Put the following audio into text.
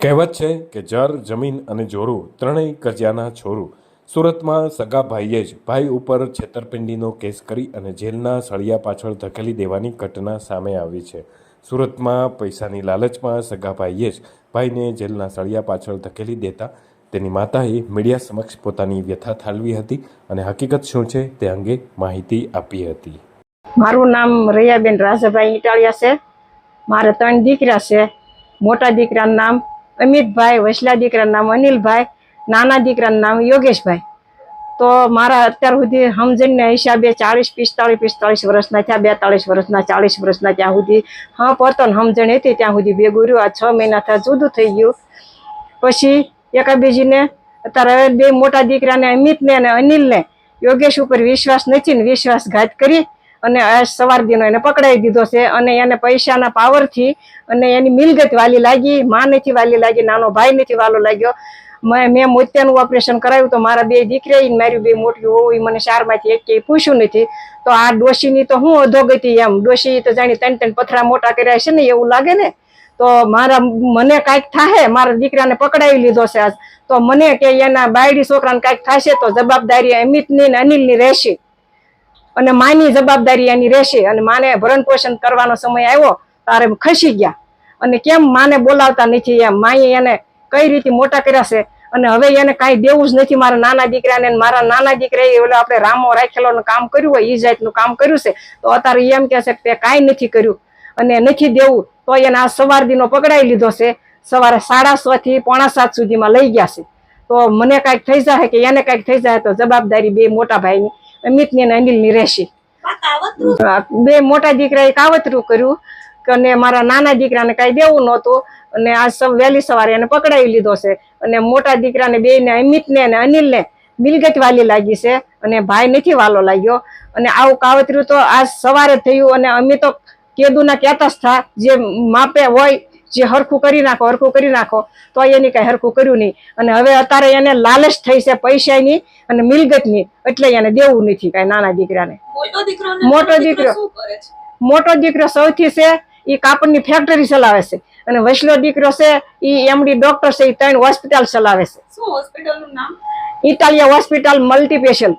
કહેવત છે કે જર, જમીન અને જોરું ત્રણેય કરજાના છોરું સુરતમાં સગા ભાઈએ જ ભાઈ ઉપર છેતરપિંડીનો કેસ કરી અને જેલના સળિયા પાછળ ધકેલી દેવાની ઘટના સામે આવી છે. સુરતમાં પૈસાની લાલચમાં સગા ભાઈએ જ ભાઈને જેલના સળિયા પાછળ ધકેલી દેતા. તેની માતાએ મીડિયા સમક્ષ પોતાની વ્યથા ઠાલવી હતી અને હકીકત શું છે તે અંગે માહિતી આપી હતી. મારું નામ રૈયાબેન રાજાભાઈ ઇટાળિયા છે. મારે ત્રણ દીકરા છે. મોટા દીકરાનું નામ અમિતભાઈ વસલા દીકરાનું નામ, અનિલભાઈ, નાના દીકરાનું નામ, યોગેશભાઈ. તો મારા અત્યાર સુધી સમજણના હિસાબે ચાળીસ, પિસ્તાળીસ પિસ્તાળીસ વર્ષના થયા, બેતાળીસ વર્ષના, ચાળીસ વર્ષના ત્યાં સુધી. હા પોતાને સમજણ હતી, ત્યાં સુધી બે રહ્યું. આ છ મહિના થયા, જુદું થઈ ગયું. પછી એકાબીજીને, અત્યારે બે મોટા દીકરાને, અમિતને અને અનિલને યોગેશ ઉપર વિશ્વાસ નથી ને વિશ્વાસઘાત કરી અને આ સવાર દિનો એને પકડાવી દીધો છે અને એને પૈસાના પાવરથી અને એની મિલગત વાલી લાગી માં નથી વાલી લાગી, નાનો ભાઈ નથી વાલો લાગ્યો. મેં મેં મોતિયાનું ઓપરેશન કરાવ્યું તો મારા બે દીકરા મારી બે મોટી હોવું મને ચારમાંથી એક કે પૂછ્યું નથી. તો આ ડોશીની તો હું અધોગતિ એમ. ડોશી તો જાણી ત્રણ ત્રણ પથરા મોટા કર્યા છે ને એવું લાગે ને? તો મારા મને કાંઈક થાય મારા દીકરાને પકડાવી લીધો છે આજ. તો મને કે એના બાયડી છોકરાને કાંઈક થશે તો જવાબદારી અમિતની ને અનિલની રહેશે. અને માની જવાબદારી એની રહેશે. અને માને ભરણ પોષણ કરવાનો સમય આવ્યો તારે ખસી ગયા. અને કેમ માને બોલાવતા નથી એમ? માએ એને કઈ રીતે મોટા કર્યા છે? અને હવે એને કાંઈ દેવું જ નથી મારા નાના દીકરાને. મારા નાના દીકરાએ ઓલો આપણે રામો રાખેલો કામ કર્યું હોય એ જાતનું કામ કર્યું છે. તો અત્યારે એમ કે છે કે તે કાંઈ નથી કર્યું. અને નથી દેવું, તો એને આ સવાર દીનો પકડાઈ લીધો છે. સવારે સાડા છ થી પોણા સાત સુધીમાં લઈ ગયા છે. તો મને કાંઈક થઈ જાય કે એને કાંઈક થઈ જાય તો જવાબદારી બે મોટા ભાઈની. અમિતની અનિલ અનિલની રહેશે. બે મોટા દીકરાએ કાવતરું કર્યું અને મારા નાના દીકરાને કાંઈ દેવું નહોતું અને આ વહેલી સવારે એને પકડાવી લીધો છે. અને મોટા દીકરાને બેયને અમિતને અને અનિલને મિલકત વાલી લાગી છે અને ભાઈ નથી વાલો લાગ્યો. અને આવું કાવતરું તો આજ સવારે થયું અને અમે તો કેદુના કહેતા જ થા, જે માપે હોય જે હરખું કરી નાખો હરખું કરી નાખો તો એની કઈ હરખું કર્યું નહીં. અને હવે અત્યારે એને લાલચ થઈ છે પૈસાની અને મિલગતની એટલે એને દેવું નથી કઈ નાના દીકરાને. મોટો દીકરો મોટો દીકરો. સૌથી છે એ કાપડની ફેક્ટરી ચલાવે છે. અને વસલો દીકરો છે એ એમડી ડોક્ટર છે એ ત્રણ હોસ્પિટલ ચલાવે છે. Italia hospital multi special